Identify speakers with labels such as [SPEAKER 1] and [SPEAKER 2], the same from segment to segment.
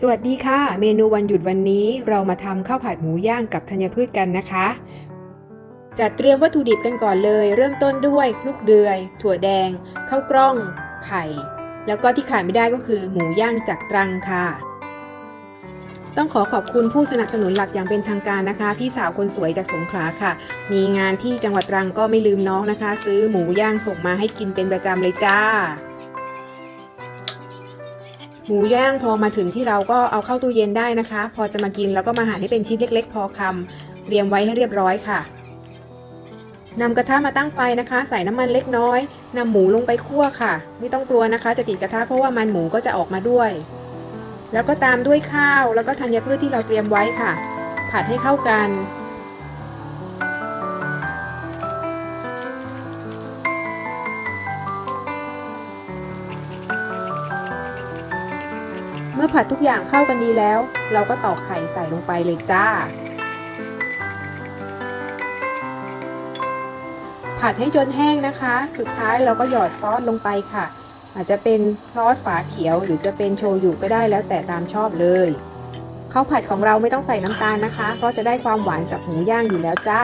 [SPEAKER 1] สวัสดีค่ะ เมนูวันหยุดวันนี้เรามาทำข้าวผัดหมูย่างกับธัญพืชกันนะคะ จัดเตรียมวัตถุดิบกันก่อนเลย เริ่มต้นด้วยลูกเดือย ถั่วแดงข้าวกล้อง ไข่ แล้วก็ที่ขาดไม่ได้ก็คือหมูย่างจากตรังค่ะ ต้องขอขอบคุณผู้สนับสนุนหลักอย่างเป็นทางการนะคะ พี่สาวคนสวยจากสงขลาค่ะ มีงานที่จังหวัดตรังก็ไม่ลืมน้องนะคะ ซื้อหมูย่างส่งมาให้กินเป็นประจำเลยจ้า หมูย่างพอมาถึงที่เราก็เอาเข้าตู้เย็นได้นะคะ พอจะมากินแล้วก็มาหั่นให้เป็นชิ้นเล็ก ๆ พอคำเตรียมไว้ให้เรียบร้อยค่ะนำกระทะมาตั้งไฟนะคะ ใส่น้ำมันเล็กน้อยนำหมูลงไปคั่วค่ะ ไม่ต้องกลัวนะคะ จะติดกระทะเพราะว่ามันหมูก็จะออกมาด้วย แล้วก็ตามด้วยข้าวแล้วก็ธัญพืชที่เราเตรียมไว้ค่ะ ผัดให้เข้ากัน เมื่อผัดทุกอย่างเข้ากันดีแล้ว เราก็ตอกไข่ใส่ลงไปเลยจ้า ผัดให้จนแห้งนะคะ สุดท้ายเราก็หยอดซอสลงไปค่ะ อาจจะเป็นซอสฝาเขียว หรือจะเป็นโชยุก็ได้แล้วแต่ตามชอบเลยข้าวผัดของเราไม่ต้องใส่น้ำตาลนะคะเพราะจะได้ความหวานจากหมูย่างอยู่แล้วจ้า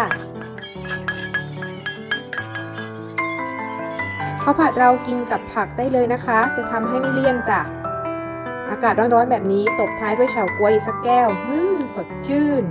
[SPEAKER 1] ข้าวผัดเรากินกับผักได้เลยนะคะ จะทำให้ไม่เลี่ยนจ้ะ อากาศร้อนๆแบบนี้ตบท้ายด้วยเฉาก๊วยอีกสักแก้ว อืม สดชื่น